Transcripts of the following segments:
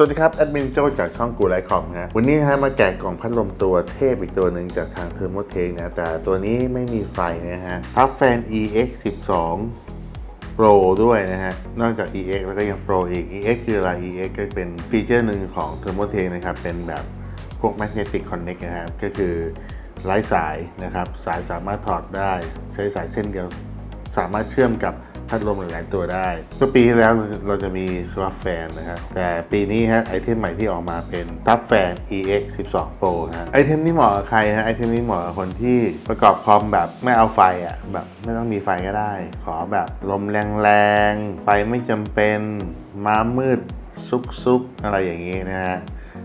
สวัสดีครับ แอดมินโจจากช่องกูไลคอมนะวันนี้ฮะมาแกะกล่องพัดลมตัวเทพอีกตัวหนึ่งจากทางเทอร์โมเทคนะ แต่ตัวนี้ไม่มีไฟนะฮะพับแฟน EX 12 Pro ด้วยนะฮะ นอกจาก EX แล้วก็ยัง Pro อีก EX คืออะไร EX ก็เป็นฟีเจอร์หนึ่งของ t h e r m o t e c นะครับ เป็นแบบพวก Magnetic Connect นะฮะก็คือไร้สายนะครับ สายสามารถถอดได้ ใช้สายเส้นเดียว สามารถเชื่อมกับ พัดลมหลายๆตัวได้เมื่อปีที่แล้วเราจะมี Swap Fan นะครับแต่ปีนี้ฮะไอเทมใหม่ที่ออกมาเป็น t u b Fan EX 12 Pro ฮะไอเทมนี้เหมาะกับใครฮะไอเทมนี้เหมาะกับคนที่ประกอบคอมแบบไม่เอาไฟอะแบบไม่ต้องมีไฟก็ได้ ขอแบบลมแรงๆไฟไม่จำเป็นม้ามืดซุกๆอะไรอย่างนี้นะฮะ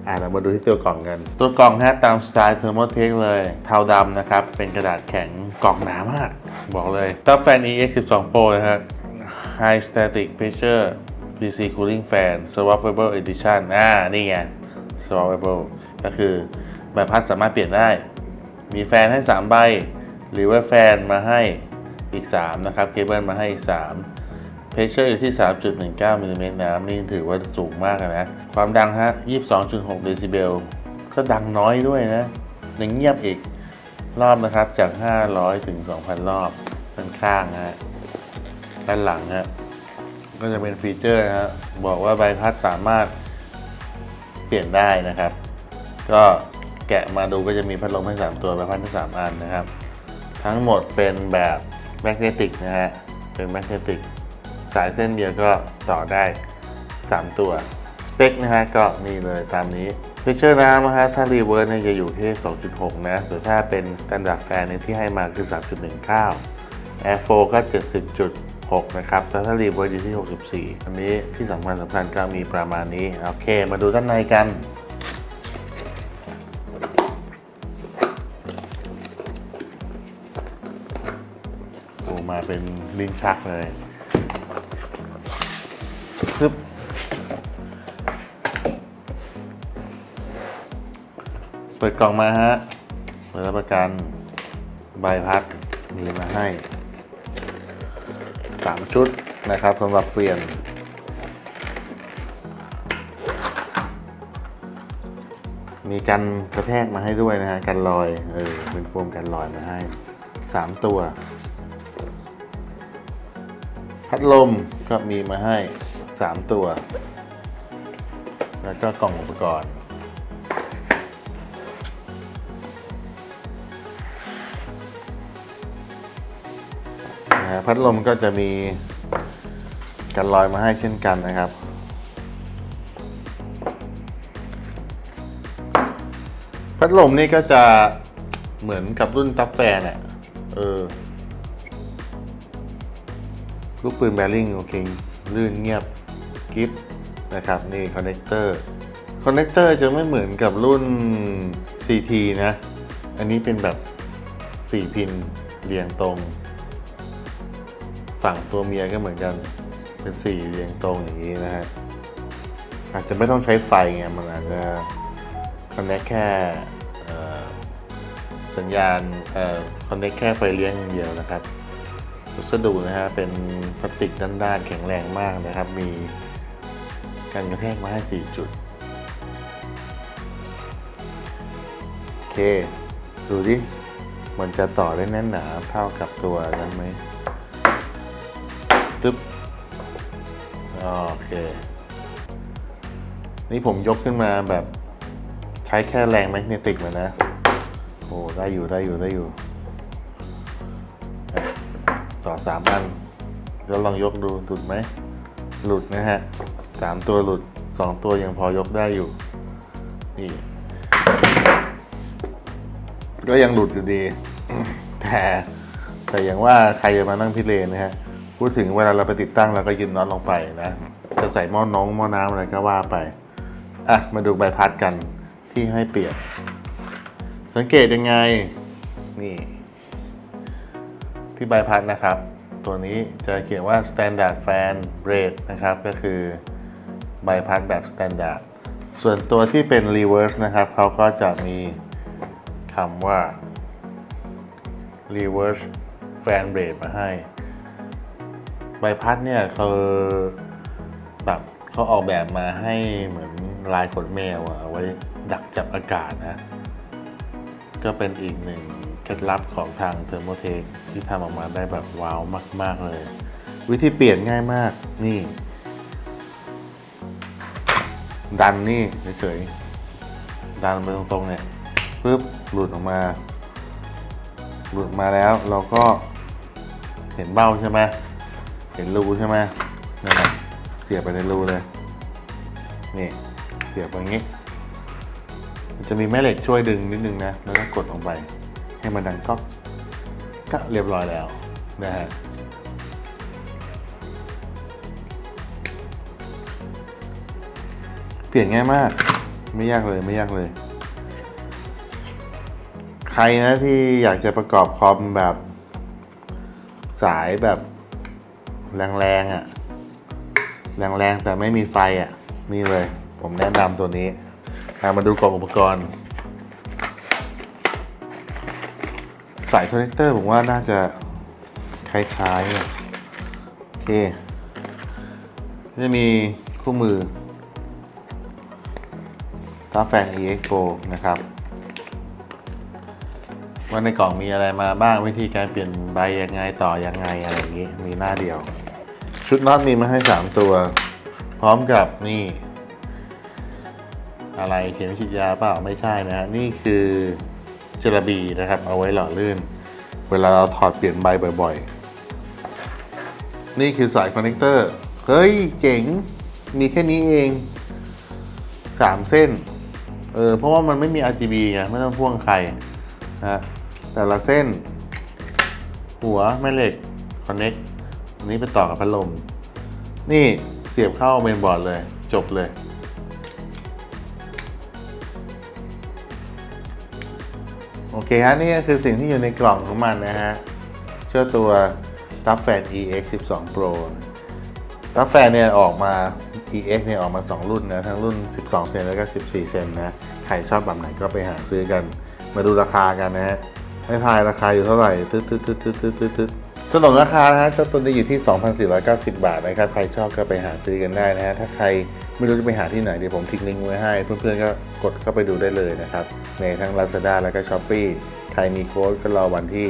อะเรามาดูที่ตัวกล่องกัน ตัวกล่องฮะตามสไตล์เทอร์โมเทคเลยเทาดำนะครับ เป็นกระดาษแข็งกล่องหนามาก บอกเลยตับแฟน EX 12 Pro นะฮะ High Static Pressure DC Cooling Fan Swappable Edition อ่า นี่ไง Swappable ก็คือใบพัดสามารถเปลี่ยนได้ มีแฟนให้ 3 ใบ หรือว่าแฟนมาให้อีก 3 นะครับ เคเบิลมาให้อีก 3 เพชเชอร์อยู่ที่ 3.19มิลลิเมตรน้ำนี่ถือว่าสูงมากนะ ความดังฮะ 22.6 เดซิเบล ก็ดังน้อยด้วยนะ ยังเงียบอีก รอบนะครับจาก 500 ถึง 2,000 รอบด้านข้างฮะด้านหลังฮะก็จะเป็นฟีเจอร์นะฮะบอกว่าใบพัดสามารถเปลี่ยนได้นะครับ ก็แกะมาดูก็จะมีพัดลมให้ 3 ตัวใบพัดให้ง3อันนะครับ ทั้งหมดเป็นแบบแมกเนติกนะฮะเป็นแมกเนติกสายเส้นเดียวก็ต่อได้ 3 ตัว เปคนะฮะก็นี่เลยตามนี้ฟิเชอร์น้ำนะฮะถ้ารีเวิร์สเนี่ยจะอยู่ที่ 2.6 นะแต่ถ้าเป็นสแตนดาร์ดแฟนเนี่ยที่ให้มาคือ 3.19 Air 4ก็ 70.6 นะครับแต่ถ้ารีเวิร์สอยู่ที่ 64 อันนี้ที่สำคัญสำคัญก็มีประมาณนี้ โอเค มาดูด้านในกันโอ้มาเป็นลิ้นชักเลยปึ๊บ เปิดกล่องมาฮะเปิดรับประกันใบพัดมีมาให้ 3 ชุดนะครับสำหรับเปลี่ยน มีกันกระแทกมาให้ด้วยนะฮะกันรอยเออเป็นโฟมกันรอยมาให้ 3 ตัว พัดลมก็มีมาให้ 3 ตัว แล้วก็กล่องอุปกรณ์ ฮะพัดลมก็จะมีกันลอยมาให้เช่นกันนะครับ พัดลมนี่ก็จะเหมือนกับรุ่นตับแฟนเนี่ยเออลูกปืนแบริ่งโอเคลื่นเงียบกิฟนะครับ นี่คอนเนคเตอร์คอนเนคเตอร์จะไม่เหมือนกับรุ่น CT นะ อันนี้เป็นแบบ 4 พินเรียงตรง ฝั่งตัวเมียก็เหมือนกัน เป็นสี่เรียงตรงอย่างนี้นะฮะ อาจจะไม่ต้องใช้ไฟไง มันอาจจะคอนเนคแค่สัญญาณคอนเนคแค่ไฟเลี้ยงอย่างเดียวนะครับวัสดุนะฮะ เป็นพลาสติกด้านๆแข็งแรงมากนะครับ มีการกระแทกมาให้ 4 จุด โอเค ดูดิ มันจะต่อได้แน่นหนาเท่ากับตัวนั้นไหม ตึ๊บโอเค นี่ผมยกขึ้นมาแบบใช้แค่แรงแมกเนติกมานะโอ้ได้อยู่ได้อยู่ได้อยู่ ต่อสามอันแล้วลองยกดูหลุดไหม หลุดนะฮะสามตัวหลุดสองตัวยังพอยกได้อยู่ นี่ ก็ยังหลุดอยู่ดี แต่แต่อย่างว่าใครจะมานั่งพิเรนนะฮะ พูดถึงเวลาเราไปติดตั้งเราก็ยืนน็อตลงไปนะ จะใส่หม้อน้องหม้อน้ำอะไรก็ว่าไป อะ มาดูใบพัดกันที่ให้เปลี่ยน สังเกตยังไง นี่ ที่ใบพัดนะครับ ตัวนี้จะเขียนว่า standard fan rate นะครับ ก็คือใบพัดแบบ standard ส่วนตัวที่เป็น reverse นะครับ เขาก็จะมีคำว่า reverse fan rate มาให้ ใบพัดเนี่ยเขาแบบเขาออกแบบมาให้เหมือนลายขนแมวอะเอาไว้ดักจับอากาศนะ ก็เป็นอีกหนึ่งเคล็ดลับของทางเทอร์โมเทคที่ทำออกมาได้แบบว้าวมาก ๆ เลย วิธีเปลี่ยนง่ายมากนี่ ดันนี่เฉยๆดันไปตรงๆเนี่ยปึ๊บหลุดออกมา หลุดมาแล้วเราก็เห็นเบ้าใช่ไหม เห็นรูใช่ไหมนั่นแหละเสียบไปในรูเลย นี่ เสียบไปอย่างนี้ มันจะมีแม่เหล็กช่วยดึงนิดนึงนะ แล้วก็กดลงไป ให้มันดังก๊อกก็เรียบร้อยแล้วนะฮะเปลี่ยนง่ายมาก ไม่ยากเลยไม่ยากเลย ใครนะที่อยากจะประกอบคอมแบบสายแบบ แรงๆอะแรงๆแต่ไม่มีไฟอะ นี่เลย ผมแนะนำตัวนี้อะมาดูกล่องอุปกรณ์ สายคอนเนคเตอร์ผมว่าน่าจะคล้ายๆโอเคจะมีคู่มือถ้าแฟน EX Pro นะครับว่าในกล่องมีอะไรมาบ้างวิธีการเปลี่ยนใบยังไงต่อยังไงอะไรอย่างนี้ มีหน้าเดียว ชุดน็อตมีมาให้ 3 ตัว พร้อมกับนี่ อะไรเข็มฉีดยาเปล่าไม่ใช่นะฮะนี่คือเจลบีนะครับ เอาไว้หล่อลื่น เวลาเราถอดเปลี่ยนใบบ่อยๆ นี่คือสายคอนเนคเตอร์เฮ้ย เจ๋ง มีแค่นี้เองสามเส้น เออ เพราะว่ามันไม่มี RGB ไงไม่ต้องพ่วงใครนะแต่ละเส้น หัวแม่เหล็กคอนเน็ก อันนี้ไปต่อกับพัดลม นี่เสียบเข้าเมนบอร์ดเลย จบเลย โอเคฮะ นี่ก็คือสิ่งที่อยู่ในกล่องของมันนะฮะ เชื่อตัวรับแฟน EX 12 Pro รับแฟนเนี่ยออกมา EX เนี่ยออกมา 2 รุ่นนะ ทั้งรุ่น 12 เซนแล้วก็ 14 เซนนะ ใครชอบแบบไหนก็ไปหาซื้อกัน มาดูราคากันนะฮะให้ทายราคาอยู่เท่าไหร่ ตึ๊ดตึ๊ดตึ๊ดตึ๊ดตึ๊ดตึ๊ด สนนราคานะฮะเจ้าตัวนี้อยู่ที่ 2,490 บาทนะครับ ใครชอบก็ไปหาซื้อกันได้นะฮะ ถ้าใครไม่รู้จะไปหาที่ไหนเดี๋ยวผมทิ้งลิงก์ไว้ให้ เพื่อนๆก็กดเข้าไปดูได้เลยนะครับ ในทั้ง Lazada แล้วก็ Shopee ใครมีโค้ดก็รอวันที่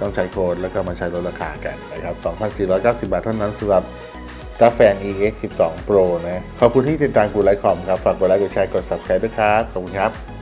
ต้องใช้โค้ดแล้วก็มาใช้ลดราคากันนะครับ 2,490 บาทเท่านั้นสำหรับกาแฟ EX 12 Pro นะ ขอบคุณที่ติดตามกูไลค์คอมครับ ฝากกดไลค์ กดแชร์ กด Subscribe ด้วยครับ ขอบคุณครับ